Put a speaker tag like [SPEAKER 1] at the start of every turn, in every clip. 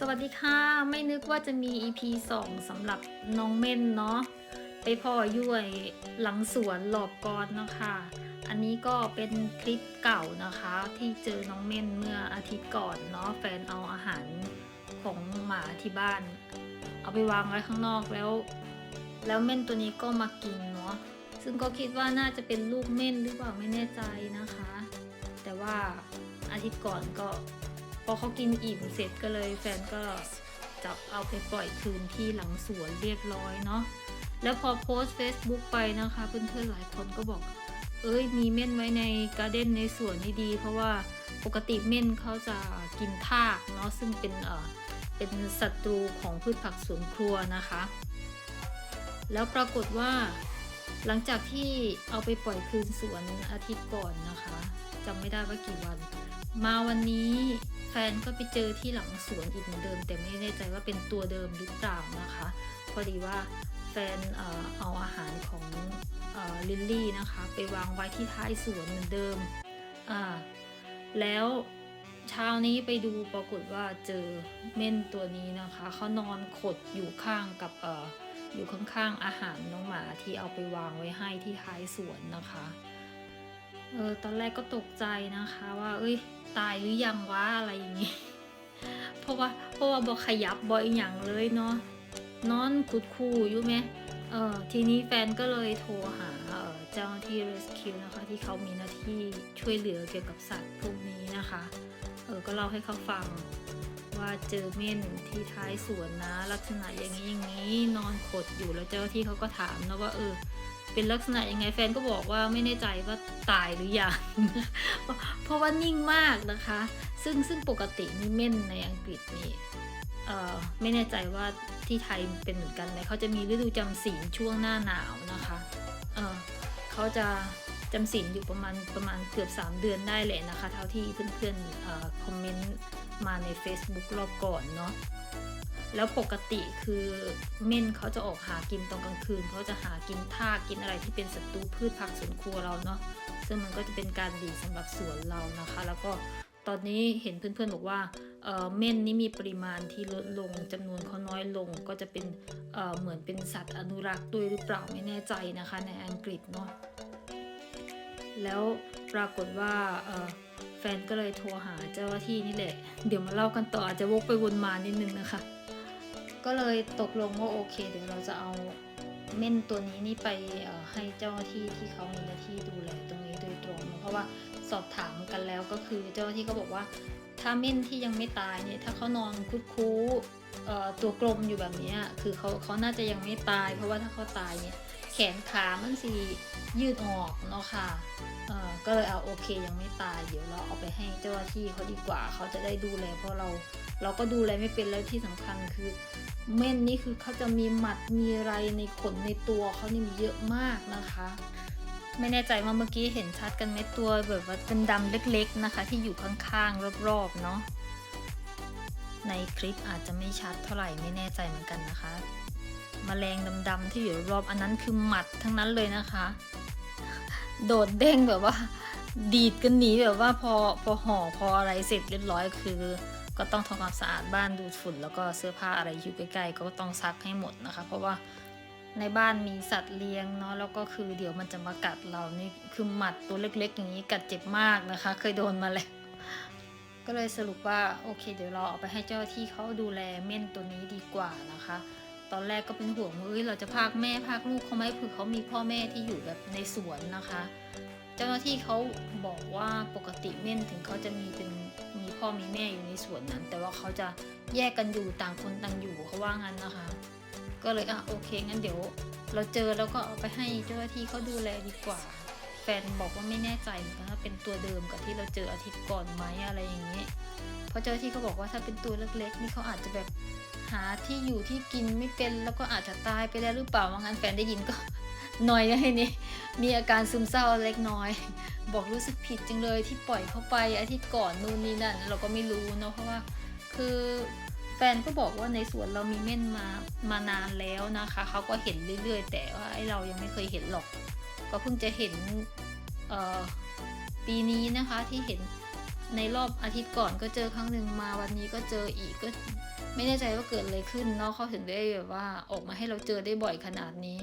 [SPEAKER 1] สวัสดีค่ะ ไม่นึกว่าจะมี EP 2สำหรับน้องเม่นเนาะไปพ่อยุ่ยหลังสวนหลอบกอนนะคะ อันนี้ก็เป็นคลิปเก่านะคะ ที่เจอน้องเม่นเมื่ออาทิตย์ก่อนเนาะแฟนเอาอาหารของหมาที่บ้าน เอาไปวางไว้ข้างนอกแล้ว แล้วเม่นตัวนี้ก็มากินเนาะซึ่งก็คิดว่าน่าจะเป็นลูกเม่นหรือเปล่าไม่แน่ใจนะคะ แต่ว่าอาทิตย์ก่อนก็ พอเขากินอิ่มเสร็จก็เลยแฟนก็จับเอาไปปล่อยคืนที่หลังสวนเรียบร้อยเนาะแล้วพอโพสต์ Facebook ไปนะคะเพื่อนๆหลายคนก็บอก เอ้ยมีเม่นไว้ในการ์เด้นในสวนนี่ดี เพราะว่าปกติเม่นเขาจะกินทากเนาะซึ่งเป็นเออเป็นศัตรูของพืชผักสวนครัวนะคะ แล้วปรากฏว่าหลังจากที่เอาไปปล่อยคืนสวนอาทิตย์ก่อนนะคะจำไม่ได้ว่ากี่วัน มาวันนี้แฟนก็ไปเจอที่หลังสวนอีกเหมือนเดิม แต่ไม่แน่ใจว่าเป็นตัวเดิมหรือเปล่านะคะ พอดีว่าแฟนเอเอาอาหารของออลิลลี่นะคะ ไปวางไว้ที่ท้ายสวนเหมือนเดิมอ่าแล้วเช้านี้ไปดูปรากฏว่าเจอเม่นตัวนี้นะคะเขานอนขดอยู่ข้างกับเอออยู่ข้างๆอาหารน้องหมาที่เอาไปวางไว้ให้ที่ท้ายสวนนะคะ เออตอนแรกก็ตกใจนะคะว่า เอ้ย ตายหรือยังวะอะไรอย่างงี้ เพราะว่าเพราะว่าบอกขยับบ่อยอย่างเลยเนาะนอนคุดคูอยู่ไหมเออทีนี้แฟนก็เลยโทรหาเจ้าหน้าที่ rescue นะคะ ที่เขามีหน้าที่ช่วยเหลือเกี่ยวกับสัตว์พวกนี้นะคะ เออก็เล่าให้เขาฟังว่าเจอเม่นที่ท้ายสวนนะ ลักษณะอย่างนี้อย่างนี้นอนขดอยู่แล้วเจ้าที่เขาก็ถามนะว่าเออ เป็นลักษณะยังไงแฟนก็บอกว่าไม่แน่ใจว่าตายหรือยัง เพราะว่านิ่งมากนะคะ ซึ่งซึ่งปกตินี่เม่นในอังกฤษนี่ไม่แน่ใจว่าที่ไทยเป็นเหมือนกันไหมเขาจะมีฤดูจำศีลช่วงหน้าหนาวนะคะเเขาจะจำศีลอยู่ประมาณประมาณเกือบ 3 เดือนได้แหละนะคะ เท่าที่เพื่อนๆอคอมเมนต์มาใน Facebook รอบก่อนเนาะ แล้วปกติคือเม่นเขาจะออกหากินตอนกลางคืน เขาจะหากินทากกินอะไรที่เป็นศัตรูพืชผักสวนครัวเราเนาะซึ่งมันก็จะเป็นการดีสำหรับสวนเรานะคะ แล้วก็ตอนนี้เห็นเพื่อนๆบอกว่าเม่นนี่มีปริมาณที่ลดลงจำนวนเขาน้อยลงก็จะเป็นเเหมือนเป็นสัตว์อนุรักษ์ด้วยหรือเปล่าไม่แน่ใจนะคะในอังกฤษเนาะแล้วปรากฏว่าแฟนก็เลยโทรหาเจ้าหน้าที่นี่แหละ เดี๋ยวมาเล่ากันต่ออาจจะวกไปวนมานิดนึงนะคะ ก็เลยตกลงว่าโอเค เดี๋ยวเราจะเอาเม่นตัวนี้นี่ไปให้เจ้าหน้าที่ที่เขามีหน้าที่ดูแลตรงนี้โดยตรงเพราะว่าสอบถามกันแล้วก็คือเจ้าหน้าที่ก็บอกว่า ถ้าเม่นที่ยังไม่ตายเนี่ยถ้าเขานอนคุดคู้ตัวกลมอยู่แบบนี้คือเขาเขาน่าจะยังไม่ตาย เพราะว่าถ้าเขาตายเนี่ยแขนขามันสียืดออกเนาะค่ะเอ่อก็เลยเอาโอเคยังไม่ตายเดี๋ยวเราเอาไปให้เจ้าหน้าที่เขาดีกว่าเขาจะได้ดูแลเพราะเรา เราก็ดูแลไม่เป็นแล้วที่สำคัญคือ เม่นนี่คือเขาจะมีหมัดมีอะไรในขนในตัวเขานี่มีเยอะมากนะคะ ไม่แน่ใจว่าเมื่อกี้เห็นชัดกันไหมตัวแบบว่าเป็นดำเล็กๆนะคะ ที่อยู่ข้างๆรอบๆเนาะในคลิปอาจจะไม่ชัดเท่าไหร่ไม่แน่ใจเหมือนกันนะคะมแมลงดำๆที่อยู่รอบอันนั้นคือหมัดทั้งนั้นเลยนะคะ โดดเด้งแบบว่า ดีดกันหนีแบบว่าพอพอห่อพออะไรเสร็จเรียบร้อยคือ ก็ต้องทำความสะอาดบ้านดูดฝุ่น แล้วก็เสื้อผ้าอะไรอยู่ใกล้ ๆ ก็ต้องซักให้หมดนะคะ เพราะว่าในบ้านมีสัตว์เลี้ยงเนาะแล้วก็คือเดี๋ยวมันจะมากัดเรานี่คือหมัดตัวเล็ก ๆ อย่างนี้กัดเจ็บมากนะคะ เคยโดนมาแล้วก็เลยสรุปว่าโอเค เดี๋ยวเราเอาไปให้เจ้าที่เขาดูแลเม่นตัวนี้ดีกว่านะคะ ตอนแรกก็เป็นห่วงว่าเอ้ยเราจะพากแม่พากลูกเขาไหมคือเขามีพ่อแม่ที่อยู่แบบในสวนนะคะ เจ้าหน้าที่เขาบอกว่าปกติเม่นถึงเขาจะมีเป็น พ่อมีแม่อยู่ในสวนนั้น แต่ว่าเขาจะแยกกันอยู่ต่างคนต่างอยู่เขาว่างั้นนะคะ ก็เลยอะโอเคงั้นเดี๋ยว เราเจอแล้วก็เอาไปให้เจ้าหน้าที่เขาดูแลดีกว่า แฟนบอกว่าไม่แน่ใจเหมือนกันว่าเป็นตัวเดิมกับที่เราเจออาทิตย์ก่อนไหมอะไรอย่างนี้ ราะเจ้าหน้าที่เขาบอกว่าถ้าเป็นตัวเล็กๆ นี่เขาอาจจะแบบหาที่อยู่ที่กินไม่เป็นแล้วก็อาจจะตายไปแล้วหรือเปล่าว่างั้นแฟนได้ยินก็หน่อยนะนี่มีอาการซึมเศร้าเล็กน้อย บอกรู้สึกผิดจังเลยที่ปล่อยเขาไปอาทิตย์ก่อนนู่นนี่นั่นเราก็ไม่รู้เนาะเพราะว่าคือแฟนก็บอกว่าในสวนเรามีเม่นมามานานแล้วนะคะเขาก็เห็นเรื่อย ๆ แต่ว่าไอเรายังไม่เคยเห็นหรอก ก็เพิ่งจะเห็นปีนี้นะคะที่เห็น ในรอบอาทิตย์ก่อนก็เจอครั้งหนึ่งมาวันนี้ก็เจออีกก็ไม่แน่ใจว่าเกิดอะไรขึ้นเนาะเขาถึงได้แบบว่าออกมาให้เราเจอได้บ่อยขนาดนี้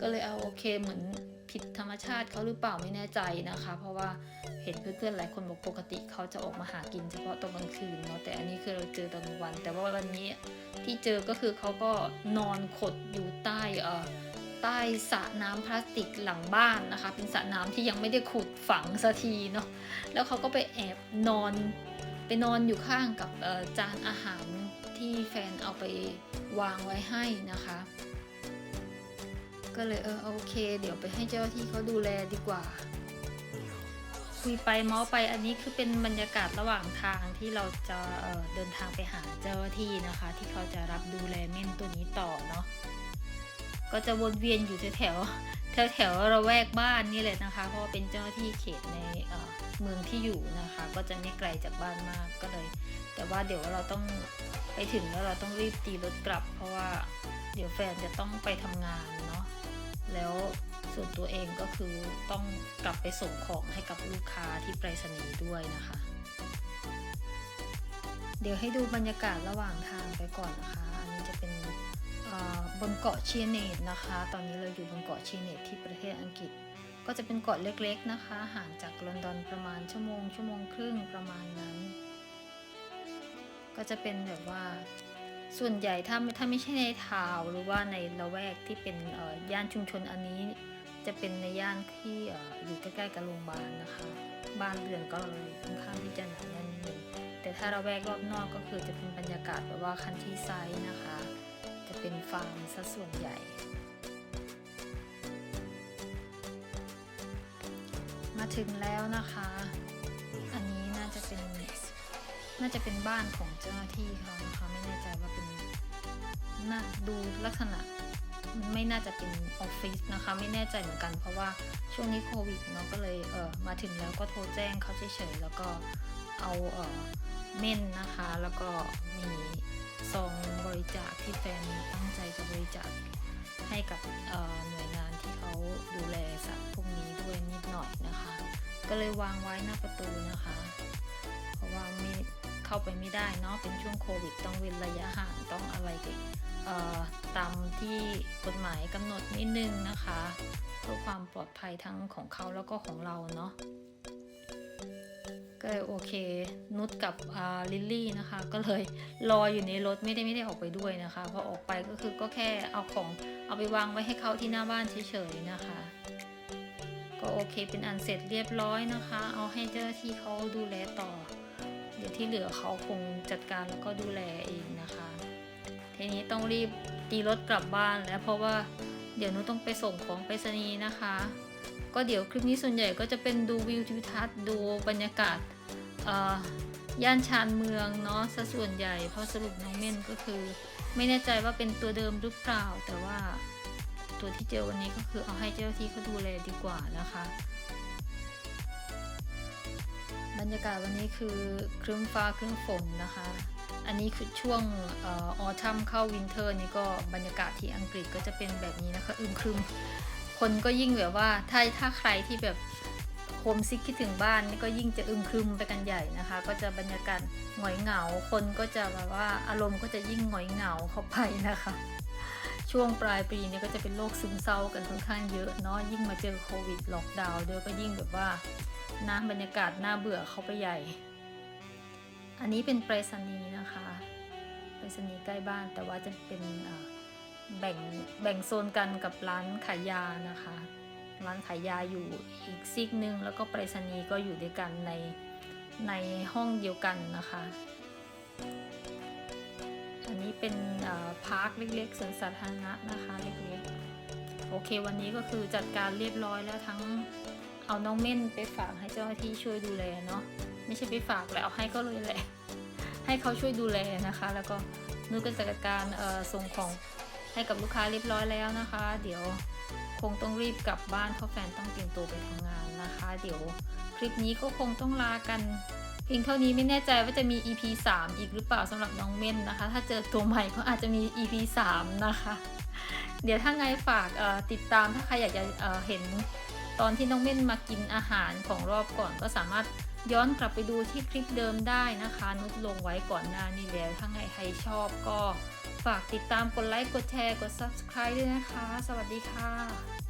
[SPEAKER 1] ก็เลยเอาโอเคเหมือนผิดธรรมชาติเขาหรือเปล่าไม่แน่ใจนะคะ เพราะว่าเห็นเพื่อนๆหลายคนบอกปกติเขาจะออกมาหากินเฉพาะตอนกลางคืนเนาะแต่อันนี้คือเราเจอตอนกลางวัน แต่ว่าวันนี้ที่เจอก็คือเขาก็นอนขดอยู่ใต้เอ่อ ใต้สระน้ำพลาสติกหลังบ้านนะคะ เป็นสระน้ำที่ยังไม่ได้ขุดฝังสักทีเนาะแล้วเขาก็ไปแอบนอนไปนอนอยู่ข้างกับจานอาหารที่แฟนเอาไปวางไว้ให้นะคะ ก็เลยเออโอเค เดี๋ยวไปให้เจ้าที่เขาดูแลดีกว่า คุยไปมาส์ไปอันนี้คือเป็นบรรยากาศระหว่างทางที่เราจะเเดินทางไปหาเจ้าหน้าที่นะคะ ที่เขาจะรับดูแลเม่นตัวนี้ต่อเนาะ ก็จะวนเวียนอยู่แถวแถวแถวระแวกบ้านนี่แหละนะคะ เพราะเป็นเจ้าหน้าที่เขตในเอ่อเมืองที่อยู่นะคะ ก็จะไม่ไกลจากบ้านมากก็เลย แต่ว่าเดี๋ยวเราต้องไปถึงแล้วเราต้องรีบตีรถกลับ เพราะว่าเดี๋ยวแฟนจะต้องไปทำงานเนาะแล้วส่วนตัวเองก็คือต้องกลับไปส่งของให้กับลูกค้าที่ไปรษณีย์ด้วยนะคะ เดี๋ยวให้ดูบรรยากาศระหว่างทางไปก่อนนะคะ นเกาะเชียเนตนะคะ ตอนนี้เราอยู่บนเกาะเชียเนตที่ประเทศอังกฤษ ก็จะเป็นเกาะเล็กๆนะคะ ห่างจากลอนดอนประมาณชั่วโมง ชั่วโมงครึ่งประมาณนั้น ก็จะเป็นแบบว่าส่วนใหญ่ถ้าถ้าไม่ใช่ในทาวหรือว่าในละแวกที่เป็นย่านชุมชนอันนี้ จะเป็นในย่านที่ออยู่ใกล้ๆกับโรงพยาบาลนะคะ บ้านเรือนก็เลยค่อนข้างที่จะหนาแน่นนิดนึงแต่ถ้าเราแวกรอบนอกก็คือจะเป็นบรรยากาศแบบว่าคันที่ไซด์นะคะ เป็นฟาร์มซะส่วนใหญ่ มาถึงแล้วนะคะ อันนี้น่าจะเป็น น่าจะเป็นบ้านของเจ้าหน้าที่เขานะคะไม่แน่ใจว่าเป็นน่าดูลักษณะไม่น่าจะเป็นออฟฟิศนะคะ ไม่แน่ใจเหมือนกัน เพราะว่าช่วงนี้โควิดเนาะก็เลยเออมาถึงแล้วก็โทรแจ้งเขาเฉยๆแล้วก็เอาเออเม่นนะคะ แล้วก็มี ก็เลยวางไว้หน้าประตูนะคะ เพราะว่าไม่เข้าไปไม่ได้เนาะเป็นช่วงโควิดต้องเว้นระยะห่างต้องอะไรกันเอ่อตามที่กฎหมายกำหนดนิดนึงนะคะเพื่อความปลอดภัยทั้งของเขาแล้วก็ของเราเนาะก็เลยโอเค นุชกับลิลลี่นะคะ ก็เลยรออยู่ในรถไม่ได้ไม่ได้ออกไปด้วยนะคะพอออกไปก็คือก็แค่เอาของเอาไปวางไว้ให้เขาที่หน้าบ้านเฉยๆนะคะ ก็โอเคเป็นอันเสร็จเรียบร้อยนะคะ เอาให้เจ้าหน้าที่เขาดูแลต่อ เดี๋ยวที่เหลือเขาคงจัดการแล้วก็ดูแลเองนะคะ ทีนี้ต้องรีบตีรถกลับบ้านแล้วเพราะว่าเดี๋ยวหนุต้องไปส่งของไปรษณีย์นะคะ ก็เดี๋ยวคลิปนี้ส่วนใหญ่ก็จะเป็นดูวิวทิวทัศน์ดูบรรยากาศย่านชานเมืองเนาะซะส่วนใหญ่เพราะสรุปน้องเม่นก็คือ ไม่แน่ใจว่าเป็นตัวเดิมหรือเปล่าแต่ว่า ตัวที่เจอวันนี้ก็คือเอาให้เจ้าที่เขาดูแลดีกว่านะคะ บรรยากาศวันนี้คือครึ้มฟ้าครึ้มฝนนะคะ อันนี้คือช่วงออทัมเข้าวินเทอร์นี่ก็บรรยากาศที่อังกฤษก็จะเป็นแบบนี้นะคะอึมครึมคนก็ยิ่งแบบว่าถ้าถ้าใครที่แบบโฮมซิกคิดถึงบ้านนี่ก็ยิ่งจะอึมครึมไปกันใหญ่นะคะ ก็จะบรรยากาศหงอยเหงา คนก็จะแบบว่าอารมณ์ก็จะยิ่งหงอยเหงาเข้าไปนะคะ ช่วงปลายปีนี้ก็จะเป็นโรคซึมเศร้ากันค่อนข้างเยอะเนาะยิ่งมาเจอโควิดล็อกดาวน์ด้วยก็ยิ่งแบบว่านะบรรยากาศน่าเบื่อเข้าไปใหญ่ อันนี้เป็นไปรษณีย์นะคะไปรษณีย์ใกล้บ้านแต่ว่าจะเป็นแบ่งแบ่งโซนกันกับร้านขายยานะคะร้านขายยาอยู่อีกซีกหนึ่งแล้วก็ไปรษณีย์ก็อยู่ด้วยกันในในห้องเดียวกันนะคะ อันนี้เป็นพาร์คเล็กๆสวนสาธารณะนะคะเล็กๆ โอเควันนี้ก็คือจัดการเรียบร้อยแล้วทั้งเอาน้องเม่นไปฝากให้เจ้าหน้าที่ช่วยดูแลเนาะไม่ใช่ไปฝากแล้วให้ก็เลยแหละ ให้เขาช่วยดูแลนะคะ แล้วก็นุ้ยก็จัดการส่งของให้กับลูกค้าเรียบร้อยแล้วนะคะ เดี๋ยวคงต้องรีบกลับบ้านเพราะแฟนต้องเตรียมตัวไปทำงานนะคะ เดี๋ยวคลิปนี้ก็คงต้องลากัน เพียงเท่านี้ไม่แน่ใจว่าจะมี EP 3 อีกหรือเปล่าสำหรับน้องเม่นนะคะ ถ้าเจอตัวใหม่ก็อาจจะมี EP 3 นะคะ เดี๋ยวถ้าไงฝากติดตามถ้าใครอยากจะเอ่อเห็นตอนที่น้องเม่นมากินอาหารของรอบก่อนก็สามารถย้อนกลับไปดูที่คลิปเดิมได้นะคะนุชลงไว้ก่อนหน้านี้แล้ว ถ้าไงใครชอบก็ฝากติดตามกดไลค์ กดแชร์ กด subscribe ด้วยนะคะ สวัสดีค่ะ